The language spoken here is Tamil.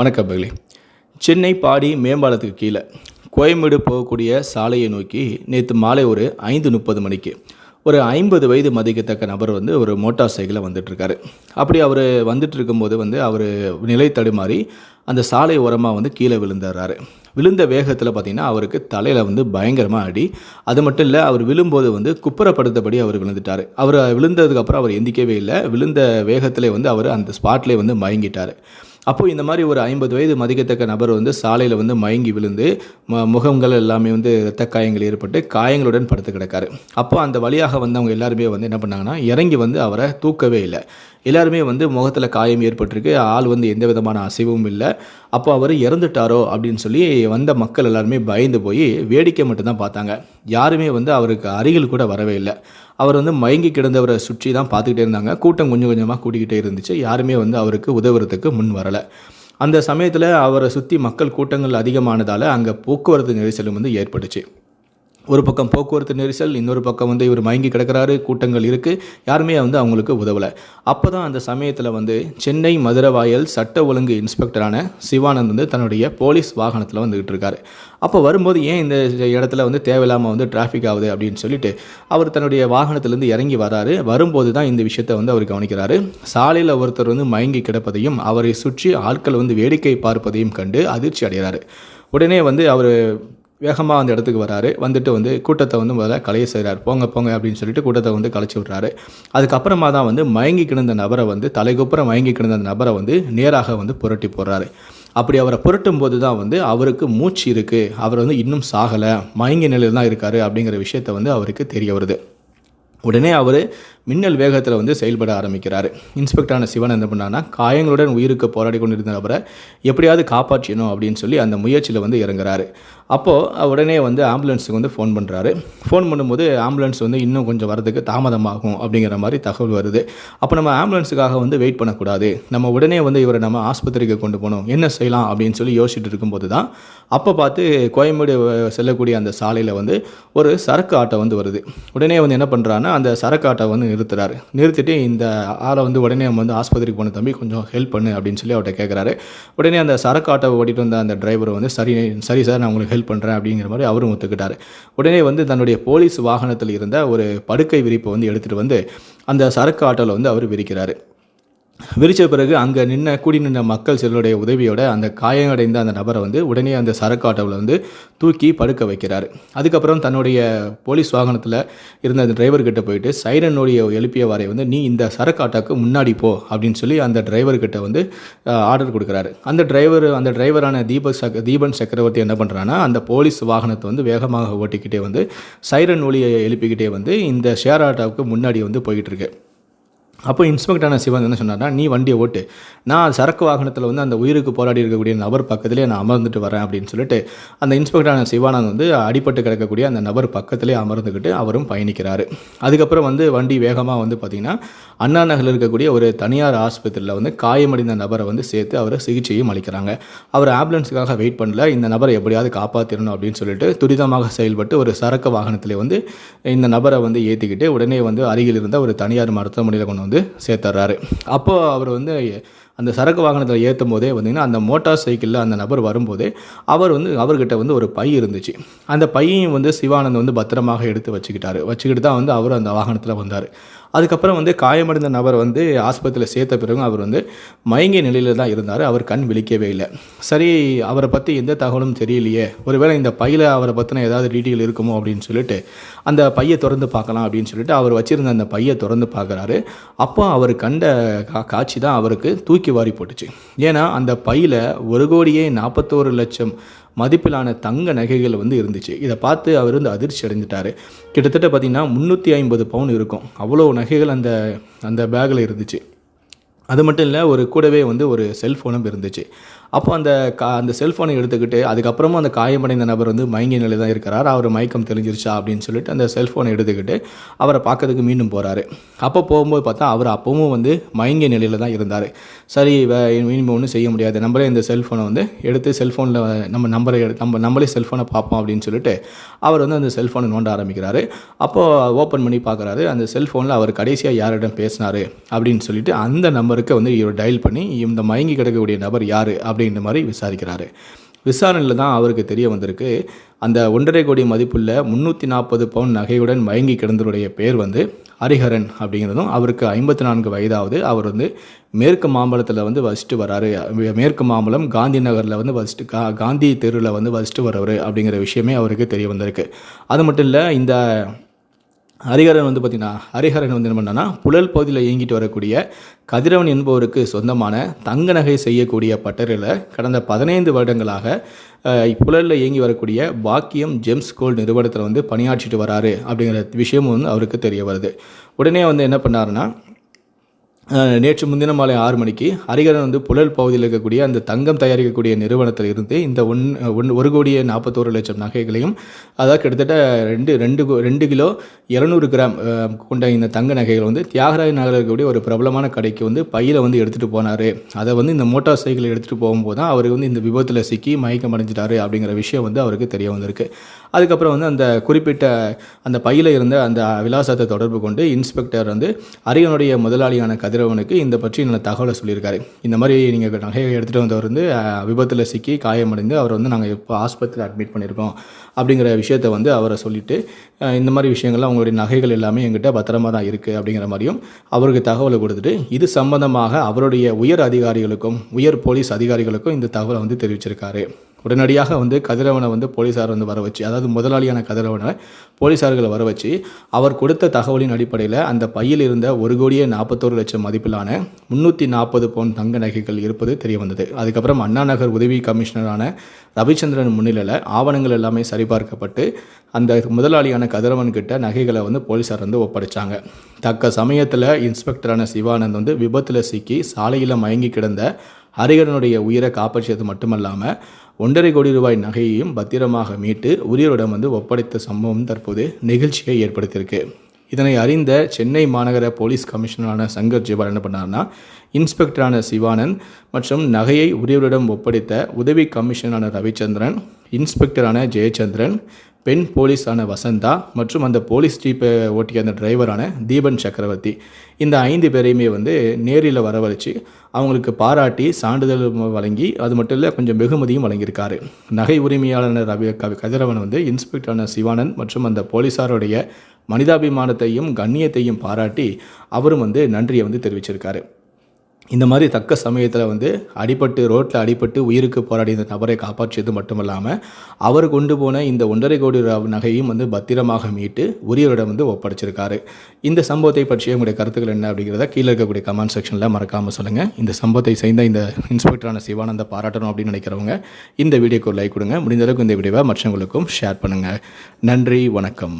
வணக்கம் பகலி சென்னை பாடி மேம்பாலத்துக்கு கீழே கோயம்பேடு போகக்கூடிய சாலையை நோக்கி நேற்று மாலை ஒரு ஐந்து முப்பது மணிக்கு ஒரு ஐம்பது வயது மதிக்கத்தக்க நபர் வந்து ஒரு மோட்டார் சைக்கிளில் வந்துட்டுருக்காரு. அப்படி அவர் வந்துட்டு இருக்கும்போது வந்து அவர் நிலை தடுமாறி அந்த சாலை ஓரமாக வந்து கீழே விழுந்துடுறாரு விழுந்த வேகத்தில் பார்த்திங்கன்னா அவருக்கு தலையில் வந்து பயங்கரமாக அடி. அது மட்டும் இல்லை அவர் விழும்போது வந்து குப்புறப்படுத்தபடி அவர் விழுந்துட்டார். அவர் விழுந்ததுக்கப்புறம் அவர் எந்திக்கவே இல்லை. விழுந்த வேகத்திலே வந்து அவர் அந்த ஸ்பாட்லேயே வந்து மயங்கிட்டார். அப்போது இந்த மாதிரி ஒரு ஐம்பது வயது மதிக்கத்தக்க நபர் வந்து சாலையில் வந்து மயங்கி விழுந்து ம முகங்கள் எல்லாமே வந்து இரத்த காயங்கள் ஏற்பட்டு காயங்களுடன் படுத்து கிடக்காரு. அப்போ அந்த வழியாக வந்தவங்க எல்லாருமே வந்து என்ன பண்ணாங்கன்னா இறங்கி வந்து அவரை தூக்கவே இல்லை. எல்லாருமே வந்து முகத்தில் காயம் ஏற்பட்டிருக்கு. ஆள் வந்து எந்த விதமான அசைவும் இல்லை. அப்போ அவர் இறந்துட்டாரோ அப்படின்னு சொல்லி வந்த மக்கள் எல்லாருமே பயந்து போய் வேடிக்கை மட்டும்தான் பார்த்தாங்க. யாருமே வந்து அவருக்கு அருகில் கூட வரவே இல்லை. அவர் வந்து மயங்கி கிடந்தவரை சுற்றி தான் பார்த்துக்கிட்டே இருந்தாங்க. கூட்டம் கொஞ்சம் கொஞ்சமாக கூட்டிக்கிட்டே இருந்துச்சு. யாருமே வந்து அவருக்கு உதவுறதுக்கு முன் வரலை. அந்த சமயத்தில் அவரை சுற்றி மக்கள் கூட்டங்கள் அதிகமானதால் அங்கே போக்குவரத்து நெரிசலும் வந்து ஏற்பட்டுச்சு. ஒரு பக்கம் போக்குவரத்து நெரிசல் இன்னொரு பக்கம் வந்து இவர் மயங்கி கிடக்கிறாரு கூட்டங்கள் இருக்குது யாருமே வந்து அவங்களுக்கு உதவலை. அப்போ தான் அந்த சமயத்தில் வந்து சென்னை மதுரவாயல் சட்ட ஒழுங்கு இன்ஸ்பெக்டரான சிவானந்த் வந்து தன்னுடைய போலீஸ் வாகனத்தில் வந்துக்கிட்டு இருக்காரு. அப்போ வரும்போது ஏன் இந்த இடத்துல வந்து தேவையில்லாமல் வந்து டிராஃபிக் ஆகுது அப்படின்னு சொல்லிட்டு அவர் தன்னுடைய வாகனத்திலேருந்து இறங்கி வராரு. வரும்போது தான் இந்த விஷயத்தை வந்து அவர் கவனிக்கிறாரு. சாலையில் ஒருத்தர் வந்து மயங்கி கிடப்பதையும் அவரை சுற்றி ஆட்கள் வந்து வேடிக்கை பார்ப்பதையும் கண்டு அதிர்ச்சி அடைகிறாரு. உடனே வந்து அவர் வேகமாக அந்த இடத்துக்கு வராரு. வந்துட்டு வந்து கூட்டத்தை வந்து முதல்ல கலைய செய்கிறார் போங்க போங்க அப்படின்னு சொல்லிட்டு கூட்டத்தை வந்து கலைச்சி விட்றாரு. அதுக்கப்புறமா தான் வந்து மயங்கி கிடந்த நபரை வந்து தலைக்குப்புறம் மயங்கி கிடந்த அந்த நபரை வந்து நேராக வந்து புரட்டி போடுறாரு. அப்படி அவரை புரட்டும் போது தான் வந்து அவருக்கு மூச்சு இருக்குது அவர் வந்து இன்னும் சாகலை. மயங்கி நிலையில் தான் இருக்கார் அப்படிங்கிற விஷயத்த வந்து அவருக்கு தெரிய வருது. உடனே அவர் மின்னல் வேகத்தில் வந்து செயல்பட ஆரம்பிக்கிறார். இன்ஸ்பெக்டரான சிவன் என்ன பண்ணான்னா காயங்களுடன் உயிருக்கு போராடி கொண்டிருந்த நபரை எப்படியாவது காப்பாற்றணும் அப்படின்னு சொல்லி அந்த முயற்சியில் வந்து இறங்குறாரு. அப்போது உடனே வந்து ஆம்புலன்ஸுக்கு வந்து ஃபோன் பண்ணுறாரு ஃபோன் பண்ணும்போது ஆம்புலன்ஸ் வந்து இன்னும் கொஞ்சம் வரதுக்கு தாமதமாகும் அப்படிங்கிற மாதிரி தகவல் வருது. அப்போ நம்ம ஆம்புலன்ஸுக்காக வந்து வெயிட் பண்ணக்கூடாது. நம்ம உடனே வந்து இவரை நம்ம ஆஸ்பத்திரிக்கு கொண்டு போகணும். என்ன செய்யலாம் அப்படின்னு சொல்லி யோசிச்சுட்டு இருக்கும்போது தான் அப்போ பார்த்து கோயம்பேடு செல்லக்கூடிய அந்த சாலையில் வந்து ஒரு சரக்கு ஆட்டோ வந்து வருது. உடனே வந்து என்ன பண்ணுறான்னா அந்த சரக்கு ஆட்டோ வந்து நிறுத்துறாரு. நிறுத்திட்டு இந்த ஆளை வந்து உடனே நம்ம வந்து ஆஸ்பத்திரிக்கு போன தம்பி கொஞ்சம் ஹெல்ப் பண்ணு அப்படின்னு சொல்லி அவர்கிட்ட கேட்குறாரு உடனே அந்த சரக்கு ஆட்டோ ஓட்டிட்டு வந்த அந்த டிரைவர் வந்து சரி சரி சார் நான் உங்களுக்கு ஹெல்ப் பண்ணுறேன் அப்படிங்கிற மாதிரி அவரும் ஒத்துக்கிட்டாரு. உடனே வந்து தன்னுடைய போலீஸ் வாகனத்தில் இருந்த ஒரு படுக்கை விரிப்பை வந்து எடுத்துகிட்டு வந்து அந்த சரக்கு ஆட்டோவில் வந்து அவர் விரிக்கிறாரு. விரித்த பிறகு அங்கே நின்ன கூடி நின்ற மக்கள் சிலருடைய உதவியோட அந்த காயமடைந்த அந்த நபரை வந்து உடனே அந்த சரக்கு ஆட்டோவில் வந்து தூக்கி படுக்க வைக்கிறார். அதுக்கப்புறம் தன்னுடைய போலீஸ் வாகனத்தில் இருந்த அந்த டிரைவர்கிட்ட போயிட்டு சைரனுடைய எழுப்பிய வரை வந்து நீ இந்த சரக்கு ஆட்டோக்கு முன்னாடி போ அப்படின்னு சொல்லி அந்த டிரைவர்கிட்ட வந்து ஆர்டர் கொடுக்குறாரு. அந்த டிரைவர் அந்த டிரைவரான தீபக் சக் தீபன் சக்கரவர்த்தி என்ன பண்ணுறான்னா அந்த போலீஸ் வாகனத்தை வந்து வேகமாக ஓட்டிக்கிட்டே வந்து சைரன் ஒளியை எழுப்பிக்கிட்டே வந்து இந்த ஷேர் ஆட்டோவுக்கு முன்னாடி வந்து போய்கிட்டு இருக்கு. அப்போ இன்ஸ்பெக்டரான சிவன் என்ன சொன்னார்னா நீ வண்டியை ஓட்டு. நான் சரக்கு வாகனத்தில் வந்து அந்த உயிருக்கு போராடி இருக்கக்கூடிய நபர் பக்கத்திலே நான் அமர்ந்துட்டு வரேன் அப்படின்னு சொல்லிட்டு அந்த இன்ஸ்பெக்டரான சிவானந்த் வந்து அடிபட்டு கிடக்கக்கூடிய அந்த நபர் பக்கத்திலே அமர்ந்துக்கிட்டு அவரும் பயணிக்கிறார். அதுக்கப்புறம் வந்து வண்டி வேகமாக வந்து பார்த்திங்கன்னா அண்ணா நகரில் இருக்கக்கூடிய ஒரு தனியார் ஆஸ்பத்திரியில் வந்து காயமடைந்த நபரை வந்து சேர்த்து அவர் சிகிச்சையும் அளிக்கிறாங்க. அவர் ஆம்புலன்ஸுக்காக வெயிட் பண்ணல இந்த நபரை எப்படியாவது காப்பாற்றிடணும் அப்படின்னு சொல்லிட்டு துரிதமாக செயல்பட்டு ஒரு சரக்கு வாகனத்திலே வந்து இந்த நபரை வந்து ஏற்றிக்கிட்டு உடனே வந்து அருகில் இருந்த ஒரு தனியார் மருத்துவமனையில் கொண்டு வந்து சேர்த்துறாரு. அப்போது அவர் வந்து அந்த சரக்கு வாகனத்தில் ஏற்றும் போதே வந்தீங்கன்னா அந்த மோட்டார் சைக்கிளில் அந்த நபர் வரும்போதே அவர் வந்து அவர்கிட்ட வந்து ஒரு பை இருந்துச்சு. அந்த பையையும் வந்து சிவானந்த் வந்து பத்திரமாக எடுத்து வச்சுக்கிட்டாரு. வச்சுக்கிட்டு தான் வந்து அவர் அந்த வாகனத்தில் வந்தார். அதுக்கப்புறம் வந்து காயமடைந்த நபர் வந்து ஆஸ்பத்திரியில் சேர்த்த பிறகு அவர் வந்து மயங்கிய நிலையில் தான் இருந்தார். அவர் கண் விழிக்கவே இல்லை. சரி அவரை பற்றி எந்த தகவலும் தெரியலையே. ஒருவேளை இந்த பையில் அவரை பற்றின ஏதாவது டீட்டெயில் இருக்குமோ அப்படின்னு சொல்லிட்டு அந்த பையை திறந்து பார்க்கலாம் அப்படின்னு சொல்லிட்டு அவர் வச்சுருந்த அந்த பையை திறந்து பார்க்குறாரு. அப்போ அவர் கண்ட கா காட்சி தான் அவருக்கு தூக்கி வாரி போட்டுச்சு. ஏன்னா அந்த பையில் ஒரு கோடியே நாற்பத்தோரு லட்சம் மதிப்பிலான தங்க நகைகள் வந்து இருந்துச்சு. இதை பார்த்து அவர் வந்து அதிர்ச்சி அடைஞ்சிட்டாரு கிட்டத்தட்ட பார்த்திங்கன்னா முந்நூற்றி ஐம்பது பவுன் இருக்கும். அவ்வளோ நகைகள் அந்த அந்த பேக்கில் இருந்துச்சு. அது மட்டும் இல்லை ஒரு கூடவே வந்து ஒரு செல்ஃபோனும் இருந்துச்சு. அப்போ அந்த கா அந்த செல்ஃபோனை எடுத்துக்கிட்டு அதுக்கப்புறமும் அந்த காயமடைந்த நபர் வந்து மயங்கிய நிலை தான் இருக்கிறார் அவர் மயக்கம் தெரிஞ்சிருச்சா அப்படின்னு சொல்லிட்டு அந்த செல்ஃபோனை எடுத்துக்கிட்டு அவரை பார்க்கறதுக்கு மீண்டும் போகிறாரு அப்போ போகும்போது பார்த்தா அவர் அப்பவும் வந்து மயங்கிய நிலையில் தான் இருந்தார். சரி இனிமேல் ஒன்றும் செய்ய முடியாது. நம்மளே இந்த செல்ஃபோனை வந்து எடுத்து செல்ஃபோனில் நம்ம நம்பரை எடு நம்ம நம்மளே செல்ஃபோனை பார்ப்போம் அப்படின்னு சொல்லிட்டு அவர் வந்து அந்த செல்ஃபோனை நோண்ட ஆரம்பிக்கிறாரு. அப்போது ஓப்பன் பண்ணி பார்க்குறாரு. அந்த செல்ஃபோனில் அவர் கடைசியாக யாரிடம் பேசினார் அப்படின்னு சொல்லிட்டு அந்த நம்பருக்கு வந்து இவர் டயல் பண்ணி இந்த மயங்கி கிடக்கக்கூடிய நபர் யார் அப்படின்ற மாதிரி விசாரிக்கிறாரு. விசாரணையில் தான் அவருக்கு தெரிய வந்திருக்கு. அந்த ஒன்றரை கோடி மதிப்புள்ள முந்நூற்றி நாற்பது பவுன் நகையுடன் மயங்கி கிடந்தவருடைய பேர் வந்து ஹரிஹரன் அப்படிங்கிறதும் அவருக்கு ஐம்பத்தி நான்கு வயதாவது அவர் வந்து மேற்கு மாம்பலத்தில் வந்து வசிட்டு வராரு. மேற்கு மாம்பலம் காந்தி நகரில் வந்து வசிட்டு கா காந்தி தெருவில் வந்து வசிட்டு வர்றவர் அப்படிங்கிற விஷயமே அவருக்கு தெரிய வந்திருக்கு. அது மட்டும் இல்லை இந்த ஹரிஹரன் வந்து பார்த்திங்கன்னா ஹரிஹரன் வந்து என்ன பண்ணான்னா புழல் பகுதியில் இயங்கிட்டு வரக்கூடிய கதிரவன் என்பவருக்கு சொந்தமான தங்க நகை செய்யக்கூடிய பட்டறையில் கடந்த பதினைந்து வருடங்களாக புழலில் இயங்கி வரக்கூடிய பாக்கியம் ஜெம்ஸ் கோல்டு நிறுவனத்தில் வந்து பணியாற்றிட்டு வராரு அப்படிங்கிற விஷயமும் வந்து அவருக்கு தெரிய வருது. உடனே வந்து என்ன பண்ணாருன்னா நேற்று முன்தினம் மாலை ஆறு மணிக்கு ஹரிகரன் வந்து புழல் பகுதியில் இருக்கக்கூடிய அந்த தங்கம் தயாரிக்கக்கூடிய நிறுவனத்தில் இருந்து இந்த ஒன் ஒன் ஒரு கோடியே நாற்பத்தோரு லட்சம் நகைகளையும் அதாவது கிட்டத்தட்ட ரெண்டு ரெண்டு கோ- ரெண்டு கிலோ இரநூறு கிராம் கொண்ட இந்த தங்க நகைகள் வந்து தியாகராய நகரில் இருக்கக்கூடிய ஒரு பிரபலமான கடைக்கு வந்து பையில் வந்து எடுத்துகிட்டு போனார். அதை வந்து இந்த மோட்டார் சைக்கிள் எடுத்துகிட்டு போகும்போது தான் அவருக்கு வந்து இந்த விபத்தில் சிக்கி மயக்கம் அடைஞ்சிட்டாரு அப்படிங்கிற விஷயம் வந்து அவருக்கு தெரிய வந்திருக்கு. அதுக்கப்புறம் வந்து அந்த குறிப்பிட்ட அந்த பையில் இருந்த அந்த விலாசத்தை தொடர்பு கொண்டு இன்ஸ்பெக்டர் வந்து அரியனுடைய முதலாளியான கதிரவனுக்கு இந்த பற்றி நல்ல தகவலை சொல்லியிருக்காரு. இந்த மாதிரி நீங்கள் நகையை எடுத்துகிட்டு வந்தவர் வந்து விபத்தில் சிக்கி காயமடைந்து அவர் வந்து நாங்கள் இப்போ ஆஸ்பத்திரியில் அட்மிட் பண்ணியிருக்கோம் அப்படிங்கிற விஷயத்த வந்து அவரை சொல்லிட்டு இந்த மாதிரி விஷயங்கள்லாம் அவங்களுடைய நகைகள் எல்லாமே எங்கிட்ட பத்திரமா தான் இருக்குது அப்படிங்கிற மாதிரியும் அவருக்கு தகவலை கொடுத்துட்டு இது சம்பந்தமாக அவருடைய உயர் அதிகாரிகளுக்கும் உயர் போலீஸ் அதிகாரிகளுக்கும் இந்த தகவலை வந்து தெரிவிச்சிருக்காரு. உடனடியாக வந்து கதிரவனை வந்து போலீஸார் வந்து வர வச்சு அதாவது முதலாளியான கதிரவனை போலீஸார்களை வர வச்சு அவர் கொடுத்த தகவலின் அடிப்படையில் அந்த பையில் இருந்த ஒரு கோடியே நாற்பத்தோரு லட்சம் மதிப்பிலான முந்நூற்றி நாற்பது பவுன் தங்க நகைகள் இருப்பது தெரிய வந்தது அதுக்கப்புறம் அண்ணா நகர் உதவி கமிஷனரான ரவிச்சந்திரன் முன்னிலையில் ஆவணங்கள் எல்லாமே சரிபார்க்கப்பட்டு அந்த முதலாளியான கதிரவன் கிட்ட நகைகளை வந்து போலீஸார் வந்து ஒப்படைச்சாங்க. தக்க சமயத்தில் இன்ஸ்பெக்டரான சிவானந்த் வந்து விபத்தில் சிக்கி சாலையில் மயங்கி கிடந்த ஹரிகரனுடைய உயிரை காப்பாற்றியது மட்டுமல்லாமல் ஒன்றரை கோடி ரூபாய் நகையையும் பத்திரமாக மீட்டு உரியவரிடம் வந்து ஒப்படைத்த சம்பவம் தற்போது நெகிழ்ச்சியை ஏற்படுத்தியிருக்கு. இதனை அறிந்த சென்னை மாநகர போலீஸ் கமிஷனரான சங்கர் ஜிவால் என்ன பண்ணார்னா இன்ஸ்பெக்டரான சிவானந்த் மற்றும் நகையை உரியவரிடம் ஒப்படைத்த உதவி கமிஷனரான ரவிச்சந்திரன் இன்ஸ்பெக்டரான ஜெயச்சந்திரன் பெண் போலீஸான வசந்தா மற்றும் அந்த போலீஸ் ஜீப்பை ஓட்டிய அந்த டிரைவரான தீபன் சக்கரவர்த்தி. இந்த ஐந்து பேரையுமே வந்து நேரில் வரவழைச்சு அவங்களுக்கு பாராட்டி சான்றிதழ் வழங்கி அது மட்டும் இல்லை கொஞ்சம் வெகுமதியும் வழங்கியிருக்காரு. நகை உரிமையாளர் ரவி கவி கதிரவன் வந்து இன்ஸ்பெக்டரான சிவானந்த் மற்றும் அந்த போலீஸாருடைய மனிதாபிமானத்தையும் கண்ணியத்தையும் பாராட்டி அவரும் வந்து நன்றியை வந்து தெரிவிச்சிருக்காரு. இந்த மாதிரி தக்க சமயத்தில் வந்து அடிபட்டு ரோட்டில் அடிபட்டு உயிருக்கு போராடிய இந்த நபரை காப்பாற்றியது மட்டும் இல்லாமல் அவர் கொண்டு போன இந்த ஒன்றரை கோடி ரூபா நகையும் வந்து பத்திரமாக மீட்டு உரியவரிடம் வந்து ஒப்படைச்சிருக்காரு. இந்த சம்பவத்தை பற்றிய உங்களுடைய கருத்துக்கள் என்ன அப்படிங்கிறத கீழே இருக்கக்கூடிய கமெண்ட் செக்ஷனில் மறக்காமல் சொல்லுங்கள் இந்த சம்பவத்தை சேர்ந்த இந்த இன்ஸ்பெக்டரான சிவானந்த பாராட்டணும் அப்படின்னு நினைக்கிறவங்க இந்த வீடியோக்கு லைக் கொடுங்க. முடிந்த அளவுக்கு இந்த வீடியோவை மற்றவங்களுக்கும் ஷேர் பண்ணுங்கள் நன்றி வணக்கம்.